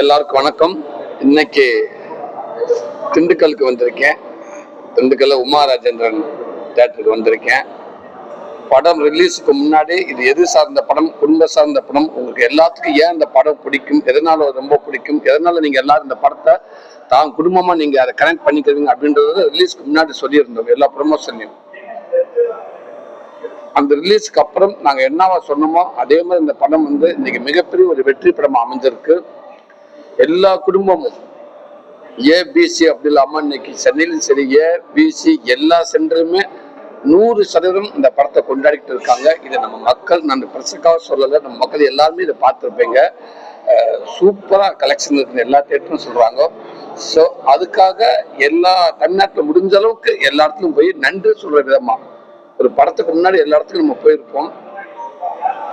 எல்லாருக்கும் வணக்கம். இன்னைக்கு திண்டுக்கலுக்கு வந்திருக்கேன். திண்டுக்கல்ல உமா ராஜேந்திரன் தேட்டருக்கு வந்திருக்கேன். படம் ரிலீஸுக்கு முன்னாடி இது எது சார்ந்த படம் குடும்ப சார்ந்த படம் உங்களுக்கு எல்லாத்துக்கும் ஏன் இந்த படம் பிடிக்கும் எதனால ரொம்ப பிடிக்கும் எதனால நீங்க எல்லாரும் இந்த படத்தை தான் குடும்பமா நீங்க அதை கனெக்ட் பண்ணிக்கிறீங்க அப்படின்றத ரிலீஸ்க்கு முன்னாடி சொல்லியிருந்தோம். எல்லா ப்ரொமோஷன்லையும் அந்த ரிலீஸ்க்கு அப்புறம் நாங்கள் என்னவா சொன்னோமோ அதே மாதிரி இந்த படம் வந்து இன்னைக்கு மிகப்பெரிய ஒரு வெற்றி படம் அமைஞ்சிருக்கு. எல்லா குடும்பமும் ஏபிசி அப்படி இல்லாமல் இன்னைக்கு சென்னையிலும் சரி ஏபிசி எல்லா சென்டருமே நூறு சதவீதம் இந்த படத்தை கொண்டாடிட்டு இருக்காங்க. இதை நம்ம மக்கள் நான் பிரசக்காக சொல்லலை நம்ம மக்கள் எல்லாருமே இதை பார்த்துருப்பீங்க. சூப்பராக கலெக்ஷன் இருக்குன்னு எல்லா தேட்டரும் சொல்கிறாங்க ஸோ அதுக்காக எல்லா தமிழ்நாட்டில் முடிஞ்ச அளவுக்கு எல்லா இடத்துலையும் போய் நன்றி சொல்கிற விதமாக ஒரு படத்துக்கு முன்னாடி எல்லா இடத்துக்கும் நம்ம போயிருப்போம்.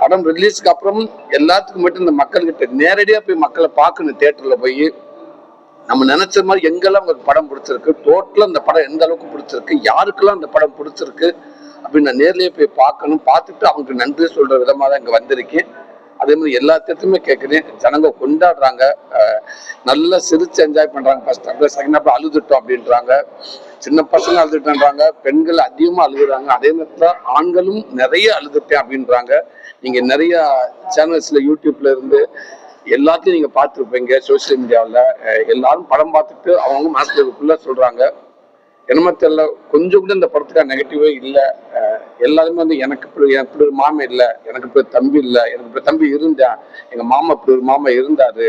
படம் ரிலீஸ்க்கு அப்புறம் எல்லாத்துக்கும் மட்டும் இந்த மக்கள்கிட்ட நேரடியாக போய் மக்களை பார்க்கணும் தேட்டரில் போய். நம்ம நினைச்ச மாதிரி எங்கெல்லாம் உங்களுக்கு படம் பிடிச்சிருக்கு டோட்டலாக இந்த படம் எந்த அளவுக்கு பிடிச்சிருக்கு யாருக்கெல்லாம் இந்த படம் பிடிச்சிருக்கு அப்படின்னு நான் நேர்லேயே போய் பார்க்கணும். பார்த்துட்டு அவங்களுக்கு நன்றி சொல்கிற விதமாக தான் இங்கே வந்திருக்கேன். அதே மாதிரி எல்லாத்தையுமே கேட்குறேன் ஜனங்க கொண்டாடுறாங்க. நல்லா சிரிச்சு என்ஜாய் பண்றாங்க. ஃபர்ஸ்ட் ஹாப்ல செகண்ட் ஹாப்ல அழுதுட்டோம் அப்படின்றாங்க. சின்ன பசங்க அழுதுட்டேன்றாங்க. பெண்கள் அதிகமாக அழுகுறாங்க. அதே நேரத்தில் ஆண்களும் நிறைய அழுதுட்டேன் அப்படின்றாங்க. நீங்கள் நிறைய சேனல்ஸில் யூடியூப்ல இருந்து எல்லாத்தையும் நீங்கள் பார்த்துருப்பீங்க. சோசியல் மீடியாவில் எல்லாரும் படம் பார்த்துட்டு அவங்க மனசுக்குள்ள சொல்கிறாங்க என்னமோ தெரியல. கொஞ்சம் கூட இந்த படத்துக்காக நெகட்டிவே இல்லை. எல்லாருமே வந்து எனக்கு இப்படி இப்படி ஒரு மாமா இல்லை. எனக்கு இப்படி தம்பி இல்லை. எனக்கு இப்படி தம்பி இருந்தா எங்க மாமா இப்படி ஒரு மாமா இருந்தாரு.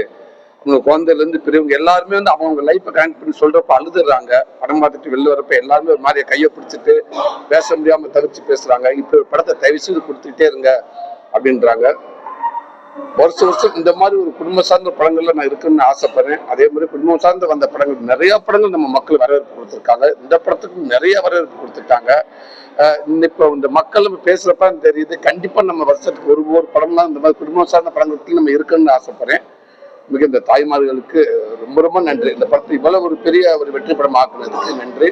உங்க குழந்தையிலேருந்து பெரியவங்க எல்லாருமே வந்து அவங்க லைஃப்பை கனெக்ட் பண்ணி சொல்றப்ப அழுதுறாங்க. படம் பார்த்துட்டு வெளில வரப்ப எல்லாருமே ஒரு மாதிரி கையை பிடிச்சிட்டு பேச முடியாம தவிச்சு பேசுறாங்க. இப்படி ஒரு படத்தை தயவு செய்து கொடுத்துக்கிட்டே இருங்க அப்படின்றாங்க. வருஷம் வருஷம் இந்த மாதிரி ஒரு குடும்ப சார்ந்த படங்கள்ல நான் இருக்குன்னு ஆசைப்படுறேன். அதே மாதிரி குடும்பம் சார்ந்த வந்த படங்கள் நிறைய படங்கள் நம்ம மக்கள் வரவேற்பு கொடுத்துருக்காங்க. இந்த படத்துக்கு நிறைய வரவேற்பு கொடுத்துருக்காங்க. இப்போ இந்த மக்கள் நம்ம பேசுறப்ப தெரியுது. கண்டிப்பா நம்ம வருஷத்துக்கு ஒரு ஒரு படம்லாம் இந்த மாதிரி குடும்பம் சார்ந்த படங்களுக்கு நம்ம இருக்குன்னு ஆசைப்படுறேன். மிக இந்த தாய்மார்களுக்கு ரொம்ப ரொம்ப நன்றி. இந்த படத்தை இவ்வளவு ஒரு பெரிய ஒரு வெற்றி படம் ஆக்குனதுக்கு நன்றி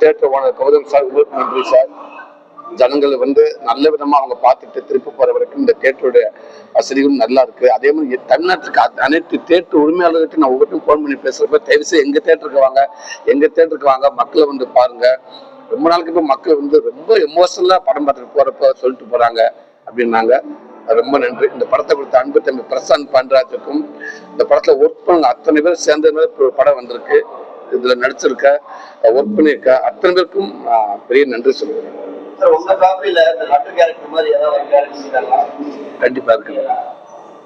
தேட்டர் ஓனர் கௌதம் சார் உங்களுக்கு நன்றி சார். ஜனங்கள் வந்து நல்ல விதமா அவங்க பார்த்துட்டு திருப்பி போற வரைக்கும் இந்த தேட்டருடைய வசதிகளும் நல்லா இருக்கு. அதே மாதிரி தமிழ்நாட்டுக்கு அனைத்து தேட்டர் உரிமையாளர்கிட்ட நான் ஒவ்வொருத்தையும் ஃபோன் பண்ணி பேசுறப்ப தயவு செய்து எங்க தேட்டருக்கு வாங்க எங்க தேட்டருக்கு வாங்க மக்களை வந்து பாருங்க. ரொம்ப நாளுக்கு இப்போ மக்கள் வந்து ரொம்ப எமோஷனலா படம் பார்த்துட்டு போறப்ப சொல்லிட்டு போறாங்க அப்படின்னாங்க. ரொம்ப நன்றி. இந்த படத்தை கொடுத்த அன்பு தம்பி பிரசாந்த் பாண்டராஜுக்கும் இந்த படத்துல ஒர்க் பண்ண அத்தனை பேர் சேர்ந்த ஒரு படம் வந்திருக்கு. இதுல நடிச்சிருக்க ஒர்க் பண்ணியிருக்க அத்தனை பேருக்கும் பெரிய நன்றி சொல்லுவேன் சார் உங்க காப்பில இந்த லட்டு கேரக்டர் மாதிரி ஏதாவது ஒரு கேரக்டர் இருக்காங்களா கண்டிப்பா இருக்கு.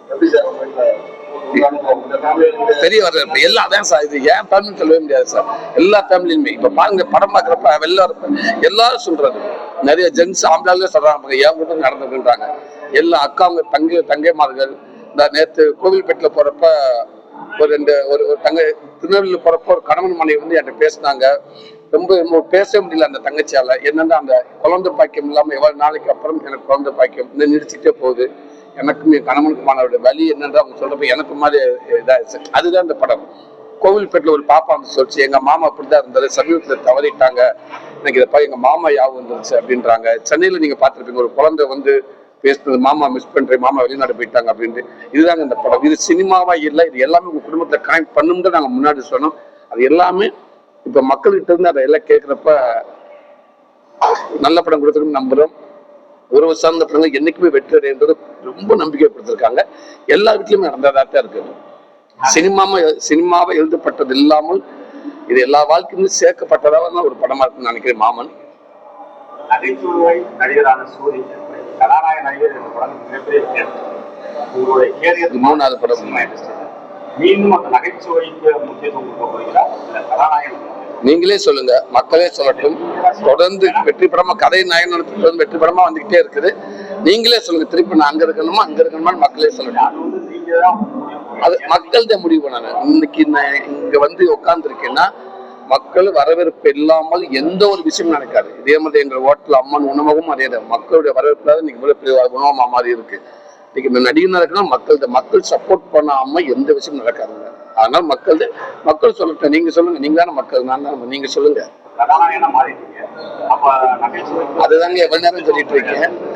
எப்படி சார் பெரிய எல்லா அதான் சார் இது ஏன் ஃபேமிலி சொல்லவே முடியாது சார் எல்லா ஃபேமிலியுமே இப்ப பாருங்க படம் பார்க்குறப்ப வரப்ப எல்லாரும் சொல்றது. நிறைய ஜென்ஸ் ஆம்பளாலே சொல்றாங்க என் கூட நடந்துக்குன்றாங்க எல்லா அக்காங்க தங்கை தங்கைமார்கள் இந்த நேத்து கோவில்பேட்டில் போறப்ப ஒரு ரெண்டு ஒரு ஒரு தங்கை திருநெல்வேலியில் போறப்ப ஒரு கணவன் மனைவி வந்து என்கிட்ட பேசினாங்க. ரொம்ப ரொம்ப பேச முடியல அந்த தங்கச்சியால. என்னன்னா அந்த குழந்தை பாக்கியம் இல்லாம எவ்வளவு நாளைக்கு அப்புறம் எனக்கு குழந்தை பாக்கியம் நிறுத்திட்டே போகுது. எனக்கும் என் கணவனுக்குமானோட வலி என்னன்ற அவங்க சொல்றப்ப எனக்கு மாதிரி இதாச்சு அதுதான் இந்த படம். கோவில்பேட்டில் ஒரு பாப்பா வந்து சொல்லிச்சு எங்க மாமா அப்படிதான் இருந்தாரு. சமீபத்தில் தவறிட்டாங்க. எனக்கு இதை எங்க மாமா யாவும் இருந்துச்சு அப்படின்றாங்க. சென்னையில நீங்க பார்த்துருப்பீங்க ஒரு குழந்தை வந்து பேசுனது மாமா மிஸ் பண்றேன் மாமா வெளிநாடு போயிட்டாங்க அப்படின்ட்டு. இதுதாங்க இந்த படம். இது சினிமாவா இல்லை இது எல்லாமே உங்க குடும்பத்தை கனெக்ட் தான் நாங்க முன்னாடி சொன்னோம். அது எல்லாமே இப்ப மக்கள்கிட்ட இருந்து அதை எல்லாம் கேட்கிறப்ப நல்ல படம் கொடுத்துருன்னு நம்புறோம். உறவு சார்ந்த படங்கள் என்னைக்குமே வெற்றி அடைன்றது ரொம்ப நம்பிக்கை கொடுத்துருக்காங்க எல்லா வீட்லயுமே நடந்ததா தான் இருக்கு. சினிமாவை சினிமாவை எழுதப்பட்டது இல்லாமல் இது எல்லா வாழ்க்கையிலும் சேர்க்கப்பட்டதாக ஒரு படமா இருக்குன்னு நினைக்கிறேன் மாமன். நகைச்சுவை நடிகரான சூரி கதாநாயக நடிகர் என்ற படம் மிகப்பெரிய உங்களுடைய கேரியர் மூணாவது படம். மீண்டும் அந்த நகைச்சுவைக்கு முக்கியத்துவம் கொடுக்க போகிறீங்களா இல்ல கதாநாயகன் நீங்களே சொல்லுங்க. மக்களே சொல்லட்டும். தொடர்ந்து வெற்றி படமா கதை நாயகன் தொடர்ந்து வெற்றி படமா வந்துகிட்டே இருக்குது. நீங்களே சொல்லுங்க. திருப்பி நான் அங்க இருக்கணுமா? அங்க இருக்கணுமா? மக்களே சொல்லட்டும். அது நீங்க தான் முடிவு அது மக்கள் தான் முடிவு பண்ணாங்க இன்னைக்கு நான் இங்க வந்து உட்கார்ந்துருக்கேன்னா மக்கள் வரவேற்பு இல்லாமல் எந்த ஒரு விஷயம் நடக்காது. இதே மாதிரி எங்க ஹோட்டல் அம்மன் உணவகம் அதே தான். மக்களுடைய வரவேற்பு தான் இன்னைக்கு இவ்வளவு பெரிய உணவகமா மாதிரி இருக்கு. இன்னைக்கு நடிகர் நடக்கணும் மக்கள் மக்கள் சப்போர்ட் பண்ணாம எந்த விஷயம் நடக்காது. அதனால மக்கள் மக்கள் சொல்லட்டும் நீங்க சொல்லுங்க. நீங்க தானே மக்கள் நான் தான் நீங்க சொல்லுங்க. அதுதாங்க எவ்வளவு நேரம் சொல்லிட்டு இருக்கேன்.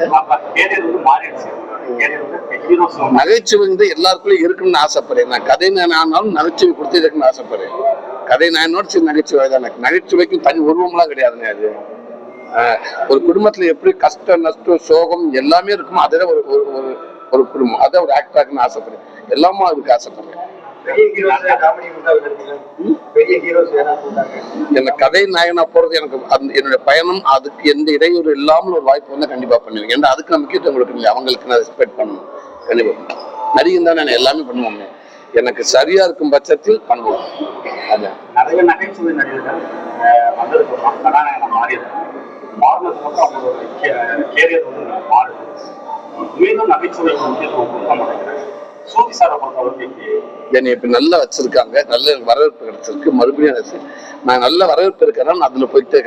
நகைச்சுவை வந்து எல்லாருக்குள்ளயும் இருக்குன்னு ஆசைப்படுறேன். நான் கதை நான் ஆனாலும் நகைச்சுவை கொடுத்து இருக்குன்னு ஆசைப்படுறேன். கதை நாயனோட சின்ன நகைச்சுவை தான். எனக்கு நகைச்சுவைக்கு தனி உருவம்லாம் கிடையாதுங்க அது. ஒரு குடும்பத்துல எப்படி கஷ்டம் நஷ்டம் சோகம் எல்லாமே இருக்குமோ அதே ஒரு ஒரு ஒரு- ஒரு குடும்பம். அதை ஒரு ஆக்டராக்குன்னு ஆசைப்படுறேன். எல்லாமே அதுக்கு ஆசைப்படுறேன். என்ன கதை நாயனா போறது எனக்கு என்னுடைய பயணம் அதுக்கு எந்த இடையூறு இல்லாமல் ஒரு வாய்ப்பு வந்து கண்டிப்பா பண்ணுவேன். ஏன்னா அதுக்கு நான் முக்கியத்துவம் கொடுக்கணும் அவங்களுக்கு நான் ரெஸ்பெக்ட் பண்ணணும். கண்டிப்பா. நடிகன் தான் நான் எல்லாமே பண்ணுவோங்க எனக்கு சரியா இருக்கும் பட்சத்தில் பண்ணுவோம். அதான். நிறைய நகைச்சுவை நடிகர்கள் வந்ததுக்கு கதாநாயகனா மாறினதுக்கு அவங்களோட கேரியர் வந்து மாறுது. மீண்டும் நகைச்சுவைக்கு முக்கியத்துவம் கொடுக்க மாட்டேங்கிறாங்க. சூதி சாரை என்னை இப்ப நல்லா வச்சிருக்காங்க நல்ல வரவேற்பு கிடைச்சிருக்கு. மறுபடியும் எனக்கு நான் நல்ல வரவேற்பு இருக்கிறேன் நான் அதுல போயிட்டு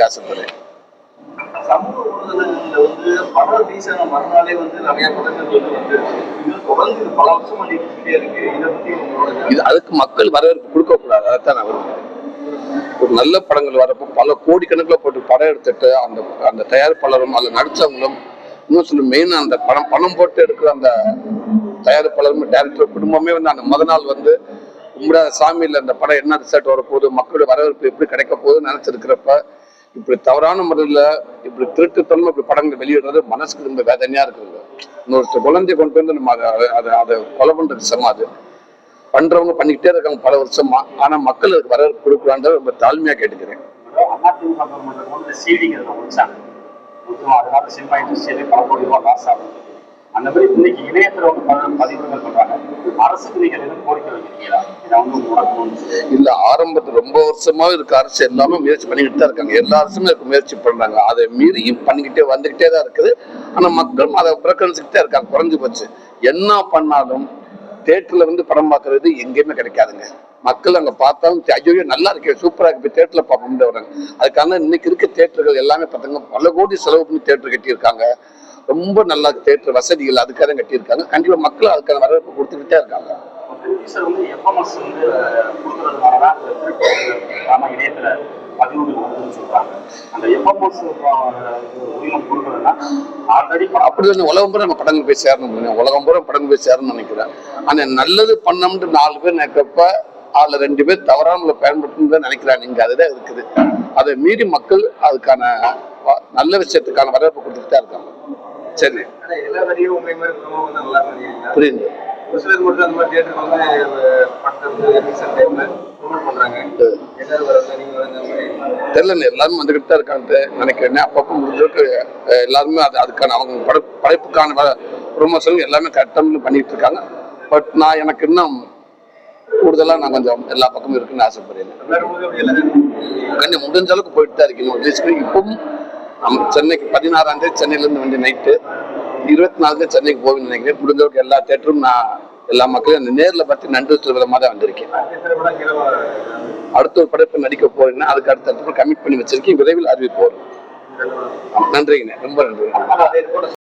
படம் வந்து இது அதுக்கு மக்கள் வரவேற்பு கொடுக்க கூடாது அதைத்தான் நான் ஒரு நல்ல படங்கள் வரப்போ பல கோடிக்கணக்கில் போட்டு படம் எடுத்துட்டு அந்த அந்த தயாரிப்பாளரும் அதில் நடிச்சவங்களும் இன்னும் சொல்ல மெயினாக அந்த பணம் பணம் போட்டு எடுக்கிற அந்த தயாரிப்பாளரும் டேரக்டர் குடும்பமே வந்து அந்த முத நாள் வந்து கும்பிடாத சாமியில் அந்த படம் என்ன ரிசல்ட் வரப்போகுது மக்களுடைய வரவேற்பு எப்படி கிடைக்க போகுதுன்னு நினைச்சிருக்கிறப்ப இப்படி தவறான முறையில் இப்படி திருட்டுத்தன்மை இப்படி படங்கள் வெளியிடுறது மனசுக்கு ரொம்ப வேதனையாக இருக்குது இன்னொருத்தர் குழந்தைய கொண்டு வந்து நம்ம அதை அதை அதை கொலை பண்றது சமம் அது. பண்றவங்க பண்ணிக்கிட்டே இருக்காங்க பல வருஷமா ஆனா மக்கள் அதுக்கு வரவேற்பு கொடுக்கலான்ற ரொம்ப தாழ்மையா கேட்டுக்கிறேன். அதிமுக கவர்மெண்ட் வந்து சீடிங்கிறத முடிச்சாங்க. அதனால சிம்பாயிட்டு சரி பல கோடி ரூபாய் அந்த மாதிரி இன்னைக்கு இணையத்துல வந்து பதிவுகள் பண்றாங்க அரசுக்கு நீங்க எதுவும் கோரிக்கை வைக்கிறீங்களா? இதை வந்து இல்ல ஆரம்பத்துல ரொம்ப வருஷமா இருக்க அரசு எல்லாமே முயற்சி பண்ணிக்கிட்டு தான் இருக்காங்க. எல்லா அரசுமே இருக்க முயற்சி பண்றாங்க. அதை மீறியும் பண்ணிக்கிட்டே வந்துகிட்டே தான் இருக்குது. ஆனா மக்களும் அதை புறக்கணிச்சுக்கிட்டே இருக்காங்க. குறைஞ்சு போச்சு. என்ன பண்ணாலும் தேட்டர்ல வந்து படம் பார்க்கறது எங்கேயுமே கிடைக்காதுங்க. மக்கள் அங்க பார்த்தாலும் ஐயோ நல்லா இருக்கே சூப்பரா இருக்கு. போய் தேட்டர்ல பார்ப்போம்னு வராங்க அதுக்கான இன்னைக்கு இருக்க தேட்டர்கள் எல்லாமே பார்த்தாங்க பல கோடி செலவு பண்ணி தேட்டர் கட்டியிருக்காங்க. ரொம்ப நல்லா தேட்டர் வசதிகள் அதுக்காக கட்டியிருக்காங்க. கண்டிப்பா மக்கள் அதுக்கான வரவேற்பு கொடுத்துக்கிட்டே இருக்காங்க. டீச்சர் வந்து எஃப்எம்எஸ் வந்து கொடுக்கறதுனால தான் இந்த திருப்பி ஆமா இணையத்துல பதிவுகள் வருதுன்னு சொல்றாங்க. அந்த எஃப்எம்எஸ் உரிமம் கொடுக்கறதுனா ஆல்ரெடி அப்படி தானே உலகம் பூரா நம்ம படங்கள் போய் சேரணும்? உலகம் பூரா படங்கள் போய் சேரணும்னு நினைக்கிறேன். ஆனா நல்லது பண்ணோம்னு நாலு பேர் நினைக்கிறப்ப அதுல ரெண்டு பேர் தவறான பயன்படுத்தணும் நினைக்கிறாங்க. இங்க அதுதான் இருக்குது. அதை மீறி மக்கள் அதுக்கான நல்ல விஷயத்துக்கான வரவேற்பு கொடுத்துட்டு தான் இருக்காங்க. பண்ணிருக்கீங்க புரியுது. தெரியல எல்லாரும் வந்துகிட்டு தான் இருக்காங்க நினைக்கிறேன். அப்பப்போ முடிஞ்சளவுக்கு அஹ், எல்லாருமே அது அதுக்கான அவங்க பட படைப்புக்கான ப்ரொமோஷன் எல்லாமே கரெக்டாக பண்ணிட்டு இருக்காங்க. பட் நான் எனக்கு இன்னும் கூடுதலா நான் கொஞ்சம் எல்லா பக்கமும் இருக்குன்னு ஆசைப்படுறேன். கண்டி முடிஞ்ச அளவுக்கு போயிட்டு தான் இருக்கணும். இப்பவும் நம்ம சென்னைக்கு பதினாறாம் தேதி சென்னையில இருந்து வந்து நைட்டு இருபத்தி நாலு சென்னைக்கு போவேன்னு நினைக்கிறேன். முடிஞ்ச எல்லா தேட்டரும் நான் எல்லா மக்களையும் அந்த நேர்ல பார்த்து நன்றி சொல்ற விதமாக தான் வந்திருக்கேன். அடுத்த ஒரு படைப்பு நடிக்க போறீங்கன்னா அதுக்கு அடுத்த கமிட் பண்ணி வச்சிருக்கேன். விரைவில் அறிவிப்பு வரும் நன்றிங்கண்ணே ரொம்ப நன்றி